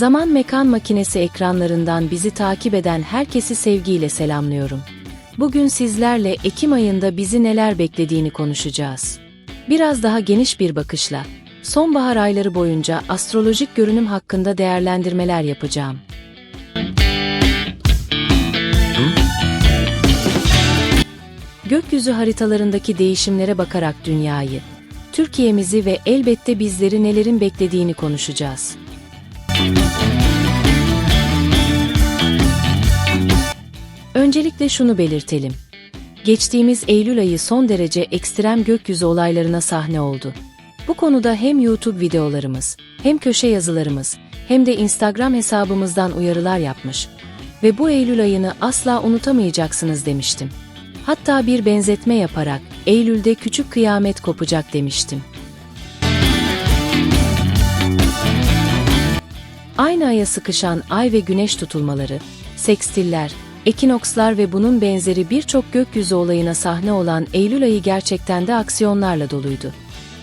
Zaman Mekan Makinesi ekranlarından bizi takip eden herkesi sevgiyle selamlıyorum. Bugün sizlerle Ekim ayında bizi neler beklediğini konuşacağız. Biraz daha geniş bir bakışla, sonbahar ayları boyunca astrolojik görünüm hakkında değerlendirmeler yapacağım. Gökyüzü haritalarındaki değişimlere bakarak dünyayı, Türkiye'mizi ve elbette bizleri nelerin beklediğini konuşacağız. Öncelikle şunu belirtelim. Geçtiğimiz Eylül ayı son derece ekstrem gökyüzü olaylarına sahne oldu. Bu konuda hem YouTube videolarımız, hem köşe yazılarımız, hem de Instagram hesabımızdan uyarılar yapmış ve bu Eylül ayını asla unutamayacaksınız demiştim. Hatta bir benzetme yaparak Eylül'de küçük kıyamet kopacak demiştim. Aynı aya sıkışan ay ve güneş tutulmaları, sekstiller, ekinokslar ve bunun benzeri birçok gökyüzü olayına sahne olan Eylül ayı gerçekten de aksiyonlarla doluydu.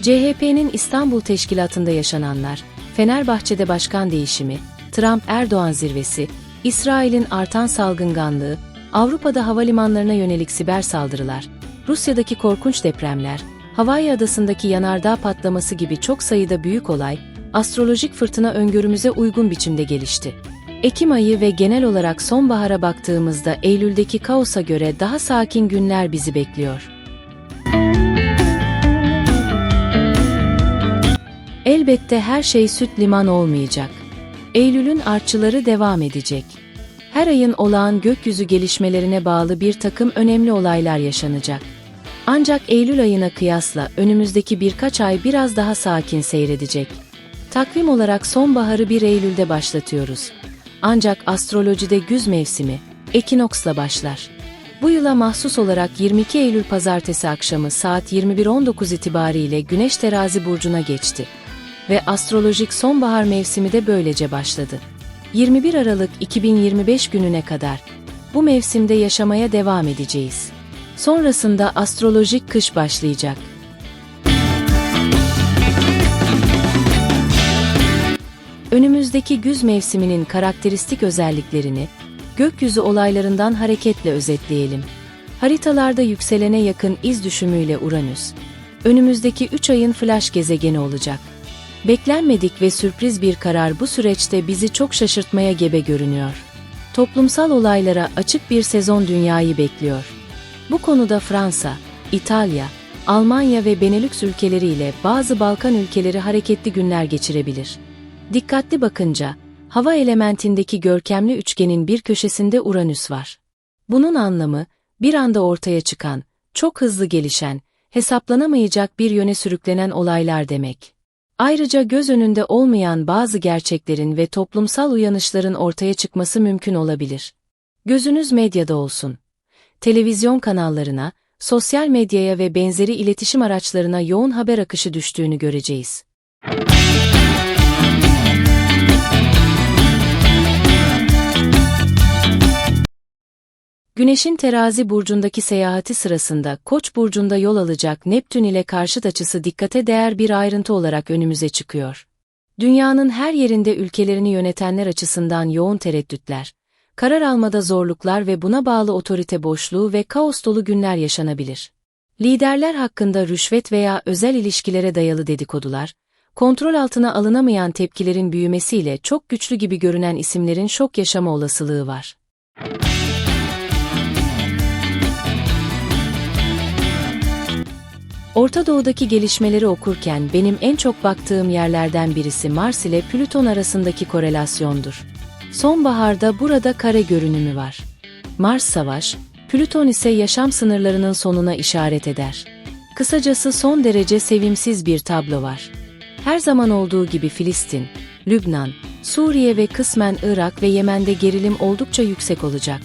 CHP'nin İstanbul Teşkilatı'nda yaşananlar, Fenerbahçe'de başkan değişimi, Trump-Erdoğan zirvesi, İsrail'in artan salgınganlığı, Avrupa'da havalimanlarına yönelik siber saldırılar, Rusya'daki korkunç depremler, Hawaii adasındaki yanardağ patlaması gibi çok sayıda büyük olay, astrolojik fırtına öngörümüze uygun biçimde gelişti. Ekim ayı ve genel olarak sonbahara baktığımızda Eylül'deki kaosa göre daha sakin günler bizi bekliyor. Elbette her şey süt liman olmayacak. Eylül'ün artçıları devam edecek. Her ayın olağan gökyüzü gelişmelerine bağlı bir takım önemli olaylar yaşanacak. Ancak Eylül ayına kıyasla önümüzdeki birkaç ay biraz daha sakin seyredecek. Takvim olarak sonbaharı 1 Eylül'de başlatıyoruz. Ancak astrolojide güz mevsimi, ekinoksla başlar. Bu yıla mahsus olarak 22 Eylül pazartesi akşamı saat 21.19 itibariyle Güneş terazi burcuna geçti. Ve astrolojik sonbahar mevsimi de böylece başladı. 21 Aralık 2025 gününe kadar bu mevsimde yaşamaya devam edeceğiz. Sonrasında astrolojik kış başlayacak. Önümüzdeki güz mevsiminin karakteristik özelliklerini gökyüzü olaylarından hareketle özetleyelim. Haritalarda yükselene yakın iz düşümüyle Uranüs, önümüzdeki 3 ayın flash gezegeni olacak. Beklenmedik ve sürpriz bir karar bu süreçte bizi çok şaşırtmaya gebe görünüyor. Toplumsal olaylara açık bir sezon dünyayı bekliyor. Bu konuda Fransa, İtalya, Almanya ve Benelux ülkeleriyle bazı Balkan ülkeleri hareketli günler geçirebilir. Dikkatli bakınca, hava elementindeki görkemli üçgenin bir köşesinde Uranüs var. Bunun anlamı, bir anda ortaya çıkan, çok hızlı gelişen, hesaplanamayacak bir yöne sürüklenen olaylar demek. Ayrıca göz önünde olmayan bazı gerçeklerin ve toplumsal uyanışların ortaya çıkması mümkün olabilir. Gözünüz medyada olsun. Televizyon kanallarına, sosyal medyaya ve benzeri iletişim araçlarına yoğun haber akışı düştüğünü göreceğiz. Güneşin terazi burcundaki seyahati sırasında Koç burcunda yol alacak Neptün ile karşıt açısı dikkate değer bir ayrıntı olarak önümüze çıkıyor. Dünyanın her yerinde ülkelerini yönetenler açısından yoğun tereddütler, karar almada zorluklar ve buna bağlı otorite boşluğu ve kaos dolu günler yaşanabilir. Liderler hakkında rüşvet veya özel ilişkilere dayalı dedikodular, kontrol altına alınamayan tepkilerin büyümesiyle çok güçlü gibi görünen isimlerin şok yaşama olasılığı var. Orta Doğu'daki gelişmeleri okurken benim en çok baktığım yerlerden birisi Mars ile Plüton arasındaki korelasyondur. Sonbaharda burada kare görünümü var. Mars savaş, Plüton ise yaşam sınırlarının sonuna işaret eder. Kısacası son derece sevimsiz bir tablo var. Her zaman olduğu gibi Filistin, Lübnan, Suriye ve kısmen Irak ve Yemen'de gerilim oldukça yüksek olacak.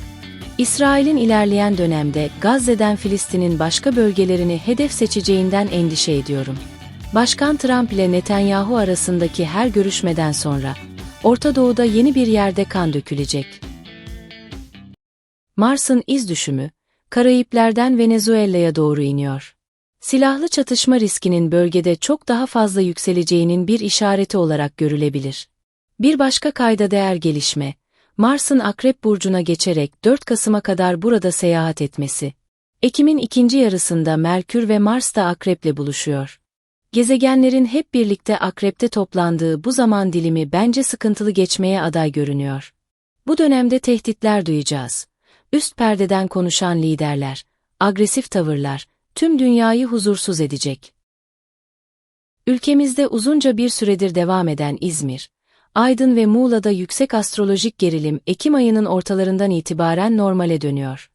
İsrail'in ilerleyen dönemde Gazze'den Filistin'in başka bölgelerini hedef seçeceğinden endişe ediyorum. Başkan Trump ile Netanyahu arasındaki her görüşmeden sonra Orta Doğu'da yeni bir yerde kan dökülecek. Mars'ın iz düşümü, Karayipler'den Venezuela'ya doğru iniyor. Silahlı çatışma riskinin bölgede çok daha fazla yükseleceğinin bir işareti olarak görülebilir. Bir başka kayda değer gelişme, Mars'ın Akrep Burcu'na geçerek 4 Kasım'a kadar burada seyahat etmesi. Ekim'in ikinci yarısında Merkür ve Mars da Akrep'le buluşuyor. Gezegenlerin hep birlikte Akrep'te toplandığı bu zaman dilimi bence sıkıntılı geçmeye aday görünüyor. Bu dönemde tehditler duyacağız. Üst perdeden konuşan liderler, agresif tavırlar, tüm dünyayı huzursuz edecek. Ülkemizde uzunca bir süredir devam eden İzmir, Aydın ve Muğla'da yüksek astrolojik gerilim Ekim ayının ortalarından itibaren normale dönüyor.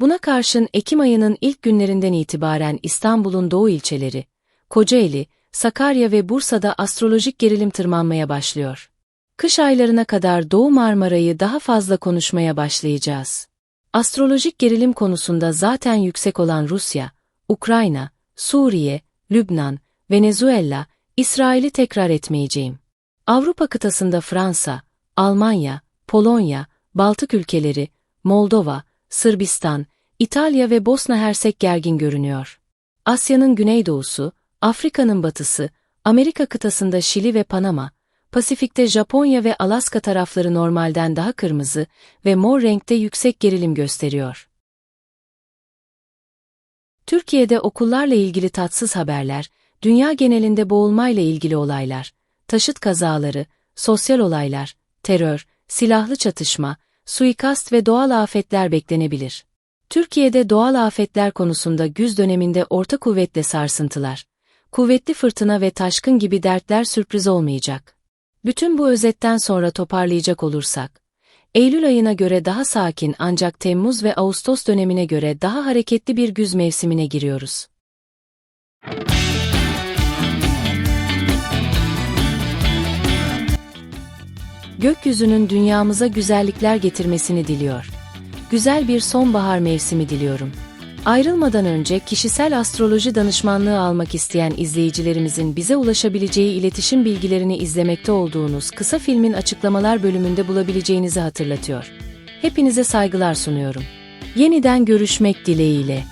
Buna karşın Ekim ayının ilk günlerinden itibaren İstanbul'un doğu ilçeleri, Kocaeli, Sakarya ve Bursa'da astrolojik gerilim tırmanmaya başlıyor. Kış aylarına kadar Doğu Marmara'yı daha fazla konuşmaya başlayacağız. Astrolojik gerilim konusunda zaten yüksek olan Rusya, Ukrayna, Suriye, Lübnan, Venezuela, İsrail'i tekrar etmeyeceğim. Avrupa kıtasında Fransa, Almanya, Polonya, Baltık ülkeleri, Moldova, Sırbistan, İtalya ve Bosna Hersek gergin görünüyor. Asya'nın güneydoğusu, Afrika'nın batısı, Amerika kıtasında Şili ve Panama, Pasifik'te Japonya ve Alaska tarafları normalden daha kırmızı ve mor renkte yüksek gerilim gösteriyor. Türkiye'de okullarla ilgili tatsız haberler, dünya genelinde boğulmayla ilgili olaylar, taşıt kazaları, sosyal olaylar, terör, silahlı çatışma, suikast ve doğal afetler beklenebilir. Türkiye'de doğal afetler konusunda güz döneminde orta kuvvetle sarsıntılar, kuvvetli fırtına ve taşkın gibi dertler sürpriz olmayacak. Bütün bu özetten sonra toparlayacak olursak, Eylül ayına göre daha sakin ancak Temmuz ve Ağustos dönemine göre daha hareketli bir güz mevsimine giriyoruz. Gökyüzünün dünyamıza güzellikler getirmesini diliyor. Güzel bir sonbahar mevsimi diliyorum. Ayrılmadan önce kişisel astroloji danışmanlığı almak isteyen izleyicilerimizin bize ulaşabileceği iletişim bilgilerini izlemekte olduğunuz kısa filmin açıklamalar bölümünde bulabileceğinizi hatırlatıyor. Hepinize saygılar sunuyorum. Yeniden görüşmek dileğiyle.